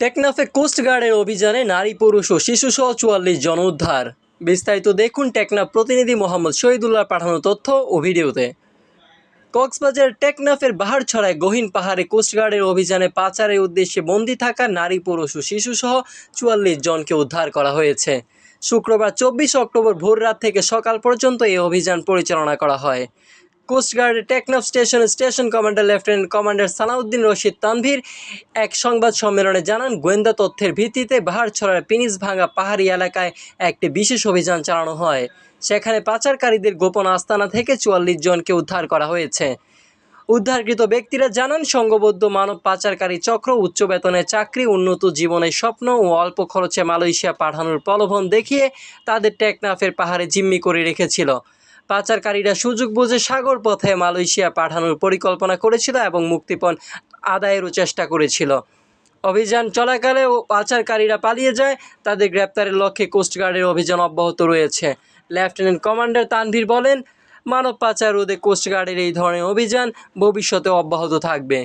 টেকনাফে কোস্টগার্ডের অভিযানে নারী, পুরুষ ও শিশুসহ চুয়াল্লিশ জন উদ্ধার। বিস্তারিত দেখুন টেকনাফ প্রতিনিধি মোহাম্মদ শহীদুল্লাহ পাঠানো তথ্য ও ভিডিওতে। কক্সবাজার টেকনাফের বাহার ছড়ায় গহীন পাহাড়ে কোস্টগার্ডের অভিযানে পাচারের উদ্দেশ্যে বন্দী থাকা নারী, পুরুষ ও শিশুসহ চুয়াল্লিশ জনকে উদ্ধার করা হয়েছে। শুক্রবার চব্বিশ অক্টোবর ভোর রাত থেকে সকাল পর্যন্ত এই অভিযান পরিচালনা করা হয়। কোস্টগার্ডের Teknaf station station commander lieutenant commander Salauddin Rashid Tanvir এক সংবাদ সম্মেলনে জানান, গোয়েন্দা তথ্যের ভিত্তিতে বাহারছড়ার পিনিস ভাঙা পাহাড়ি এলাকায় একটি বিশেষ অভিযান চালানো হয়। সেখানে পাচারকারীদের গোপন আস্তানা থেকে চুয়াল্লিশ জনকে উদ্ধার করা হয়েছে। উদ্ধারকৃত ব্যক্তিরা জানান, সংঘবদ্ধ মানব পাচারকারী চক্র উচ্চ বেতনের চাকরি, উন্নত জীবনের স্বপ্ন ও অল্প খরচে মালয়েশিয়া পাঠানোর প্রলোভন দেখিয়ে তাদের টেকনাফের পাহাড়ে জিম্মি করে রেখেছিল। পাচারকারীরা সুযোগ বুঝে সাগর পথে মালয়েশিয়া পাঠানোর পরিকল্পনা করেছিল এবং মুক্তিপণ আদায়েরও চেষ্টা করেছিল। অভিযান চলাকালে পাচারকারীরা পালিয়ে যায়, তাদের গ্রেপ্তারের লক্ষ্যে কোস্টগার্ডের অভিযান অব্যাহত রয়েছে। লেফটেন্যান্ট কমান্ডার তানভীর বলেন, মানব পাচার রোধে কোস্টগার্ডের এই ধরনের অভিযান ভবিষ্যতে অব্যাহত থাকবে।